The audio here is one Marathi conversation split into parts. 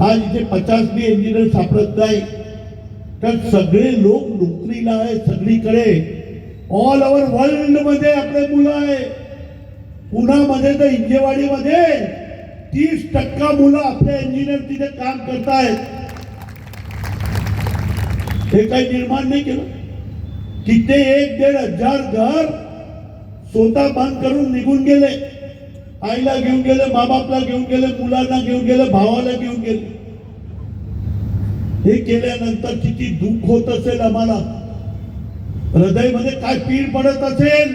आज इथे पचास बी इंजिनियर सापडत नाही. तर सगळे लोक नोकरीला आहे सगळीकडे. ऑल ओव्हर वर्ल्ड मध्ये आपले मुलं आहे. पुण्यामध्ये तर इंजेवाडीमध्ये तीस टक्का मुलं आपल्या इंजिनियर तिथे काम करतायत. हे काही निर्माण नाही केलं. तिथे एक दीड हज़ार घर स्वतः बंद करून निघून गेले. आईला घेऊन गेले माबापला घेऊन गेले मुलांना घेऊन गेले भावाला घेऊन गेले. हे केल्यानंतर किती दुःख होत असेल आम्हाला. हृदयमध्ये काय पीड पडत असेल?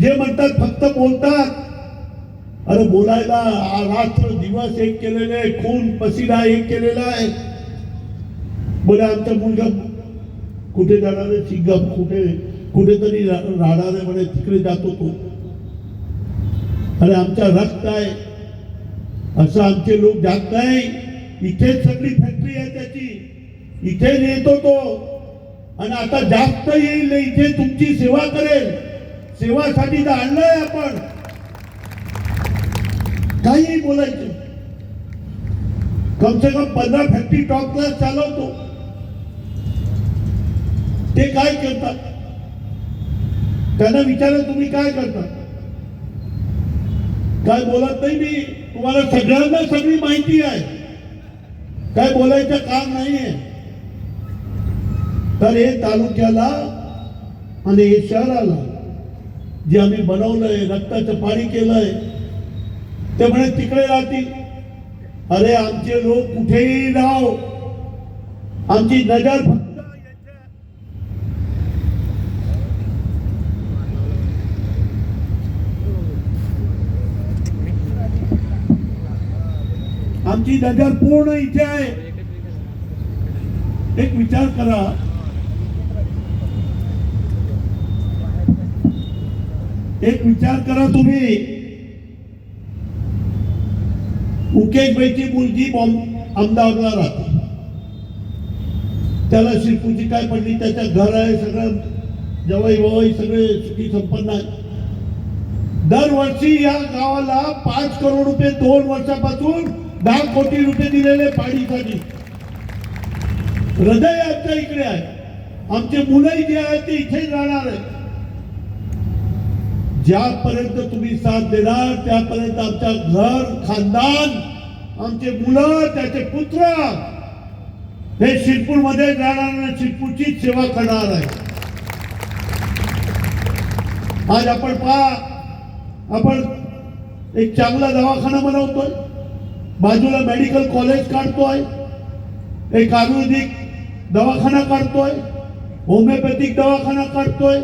जे म्हणतात फक्त बोलतात. अरे बोलायला रात्र दिवस एक केलेले खून पसीना एक केलेला आहे. बोले आमचा मुलगा कुठे जाणार आहे? सिंगम कुठे कुठेतरी राहणार आहे म्हणे तिकडे जातो तो. अरे आमचा रक्त आहे. असं आमचे लोक जात नाही. इथेच सगळी फॅक्टरी आहे त्याची. इथेच येतो तो. आणि आता जास्त येईल इथे तुमची सेवा करेल. सेवासाठी तर आणलंय आपण. काही बोलायचं. कम से कम पंधरा फॅक्टरी टॉप क्लास चालवतो. ते काय करतात? त्यांना विचारा तुम्ही काय करता काय बोलत नाही मी? तुम्हाला सगळ्यांना सगळी माहिती आहे. काय बोलायचं काम नाहीये. तर हे तालुक्याला आणि हे शहराला जे आम्ही बनवलंय रक्ताचं पाणी केलंय ते म्हणे तिकडे राहतील. अरे आमचे लोक कुठेही राहो. आमची नजर फक्त आमची नजर पूर्ण इथे आहे. एक विचार करा. एक विचार करा तुम्ही. उकेशबाईची मुलगी बॉम्ब अहमदाबादला राहते. त्याला शिरपूची काय पडली त्याच्या घर आहे सगळं जवाई बवाई सगळे सुखी संपन्न आहे दरवर्षी या गावाला पाच करोड रुपये दोन वर्षापासून दहा कोटी रुपये दिलेले पाणीसाठी हृदय आमच्या इकडे आहे. आमचे मुलंही जे आहेत ते इथेच राहणार आहे ज्यापर्यंत तुम्ही साथ देणार त्यापर्यंत आमच्या घर खानदान आमचे मुलं त्याचे पुत्र हे शिरपूरमध्ये राहणार शिरपूरची सेवा करणार आहे आज आपण पहा आपण एक चांगला दवाखाना बनवतोय. बाजूला मेडिकल कॉलेज काढतोय. एक आयुर्वेदिक दवाखाना काढतोय. होमिओपॅथिक दवाखाना काढतोय.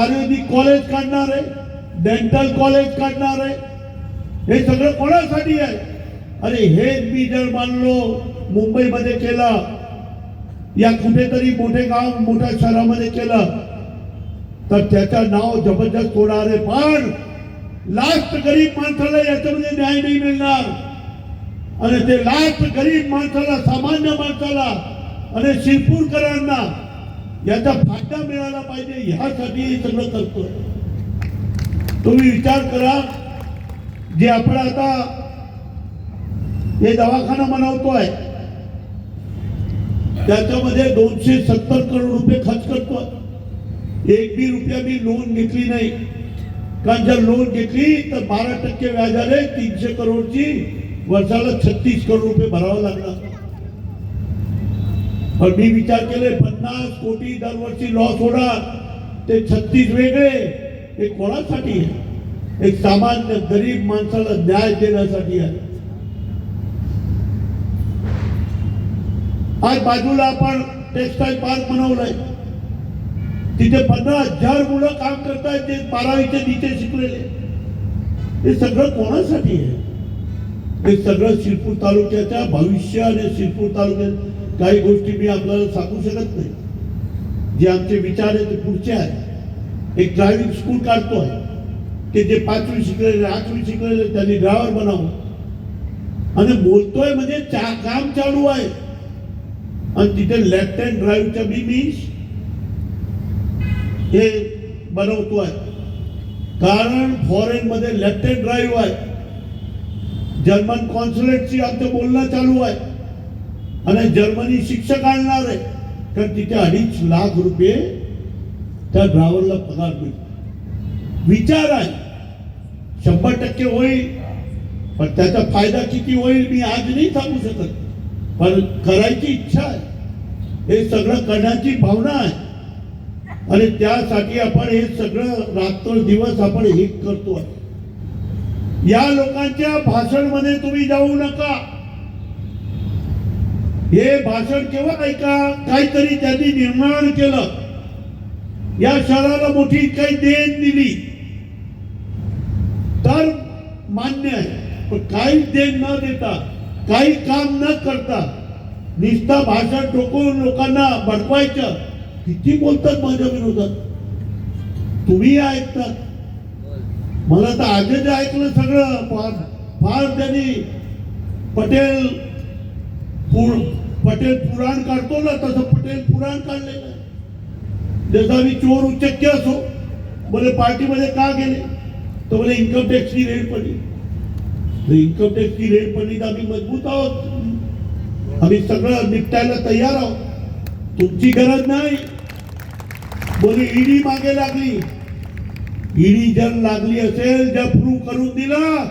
आयुर्वेदिक कॉलेज काढणार आहे. डेंटल कॉलेज काढणार आहे. हे सगळं कोणासाठी आहे? अरे हेच मी जर मानलो मुंबईमध्ये केलं या कुठेतरी मोठे गाव मोठ्या शहरामध्ये केलं तर त्याचं नाव जबरदस्त होणार आहे. पण लास्ट गरीब माणसाला याच्यामध्ये न्याय नाही मिळणार. आणि ते लास्ट गरीब माणसाला सामान्य माणसाला आणि शिरपूरकरांना याचा फायदा मिळाला पाहिजे ह्यासाठी हे सगळं करतो तुम्ही विचार करा जे आपण आता हे दवाखाना बनवतोय त्याच्यामध्ये दोनशे सत्तर करोड रुपये खर्च करतोय. एक बी रुपया मी लोन घेतली नाही. कारण जर लोन घेतली तर बारा टक्के व्याजाने तीनशे करोडची. वर्षाला छत्तीस करोड रुपये भरावं लागणार पण मी विचार केले, पन्नास कोटी दरवर्षी लॉस होणार. ते छत्तीस वेगळे. हे कोणासाठी आहे? एक सामान्य गरीब माणसाला न्याय देण्यासाठी आहे. आज बाजूला आपण टेक्सटाईल पार्क बनवलंय. तिथे पंधरा हज़ार मुलं काम करतायत, ते बारावीचे नीचे शिकलेले. हे सगळं कोणासाठी आहे? हे सगळं शिरपूर तालुक्याच्या भविष्य आणि शिरपूर तालुक्यात काही गोष्टी मी आपल्याला सांगू शकत नाही. जे आमचे विचार आहे ते पुढचे आहे एक ड्रायव्हिंग स्कूल काढतो आहे. की जे पाचवी शिकलेले आठवी शिकलेले त्यांनी ड्रायव्हर बनावं. आणि बोलतोय म्हणजे चा काम चालू आहे. आणि तिथे लेफ्ट हँड ड्राईव्हच्या बी मी हे आहे. कारण फॉरेन मध्ये लेफ्ट हँड ड्राईव्ह आहे. जर्मन कॉन्सुलेटशी आमचं बोलणं चालू आहे. आणि जर्मनी शिक्षक आणणार आहे. कारण तिथे अडीच लाख रुपये त्या ड्रायव्हरला पगार मिळतो. विचार आहे. शंभर टक्के होईल. पण त्याचा फायदा किती होईल मी आज नाही सांगू शकत. पण करायची इच्छा आहे. हे सगळं करण्याची भावना आहे. आणि त्यासाठी आपण हे सगळं रात्र दिवस आपण हे आहे. या लोकांच्या भाषणमध्ये तुम्ही जाऊ नका. हे भाषण केव्हा ऐका काहीतरी त्यांनी निर्माण केलं. या शहराला मोठी काही देण दिली. तर मान्य आहे पण काही देण न देता काही काम न करता निष्ठा भाषण टोकून लोकांना भडकवायचं किती बोलतात माझ्या विरोधात? तुम्ही ऐकतात मला तर आजच ऐकलं सगळं. फार फार त्यांनी पटेल पुर पटेल पुराण काढतो ना तसं पटेल पुराण काढलेलं आहे जसा आम्ही चोर उच्चक्य असो. बोले पार्टीमध्ये का गेले? तर बोले इन्कम टॅक्सची रेट पडली. तर इन्कम टॅक्सची रेट पडली तर आम्ही मजबूत आहोत. आम्ही सगळं निपटायला तयार आहोत. तुमची गरज नाही. बोले ईडी मागे लागली. इडी जर लागली असेल जर प्रूव्ह करून दिलं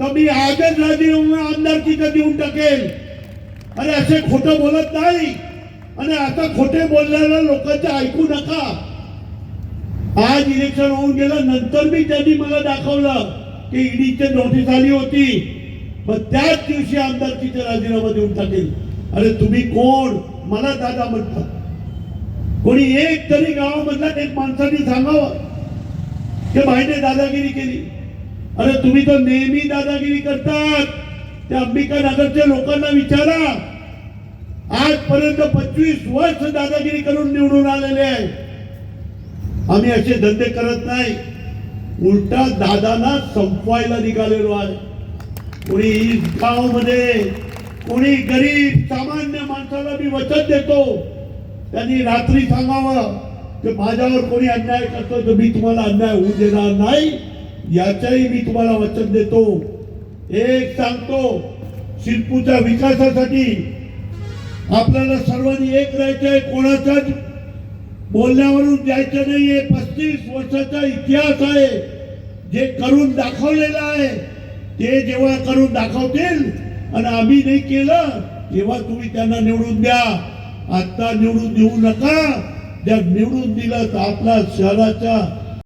तर मी आजच राजीनामा आमदारकीचा देऊन टाकेल अरे असे खोटं बोलत नाही. आणि आता खोटे बोललेल्या लोकांचे ऐकू नका. आज इलेक्शन होऊन गेलं नंतर मी त्यांनी मला दाखवलं की ईडीची नोटीस आली होती. पण त्याच दिवशी आमदारकीचा राजीनामा देऊन टाकेल अरे तुम्ही कोण? मला दादा म्हणतात. कोणी एक तरी गावामधल्या एक माणसाने सांगावं. हे बाईने दादागिरी केली. अरे तुम्ही तर नेहमी दादागिरी करतात. त्या अंबिका नगरच्या लोकांना विचारा. आजपर्यंत पंचवीस वर्ष दादागिरी करून निवडून आलेले आहे. आम्ही असे धंदे करत नाही. उलटा दादांना संपवायला निघालेलो आहे. कोणी गावामध्ये कोणी गरीब सामान्य माणसाला मी वचन देतो. त्यांनी रात्री सांगावं तर माझ्यावर कोणी अन्याय करतो तर मी तुम्हाला अन्याय होऊ देणार नाही. याचंही मी तुम्हाला वचन देतो. एक सांगतो शिल्पूच्या विकासासाठी आपल्याला सर्वांनी एक राहायचं आहे कोणाच्याच बोलण्यावरून जायचं नाहीये. पस्तीस वर्षाचा इतिहास आहे. जे करून दाखवलेलं आहे ते जेव्हा करून दाखवतील आणि आम्ही नाही केलं तेव्हा तुम्ही त्यांना निवडून द्या. आता निवडून देऊ नका. जर निवडून दिलं तर आपल्या शहराच्या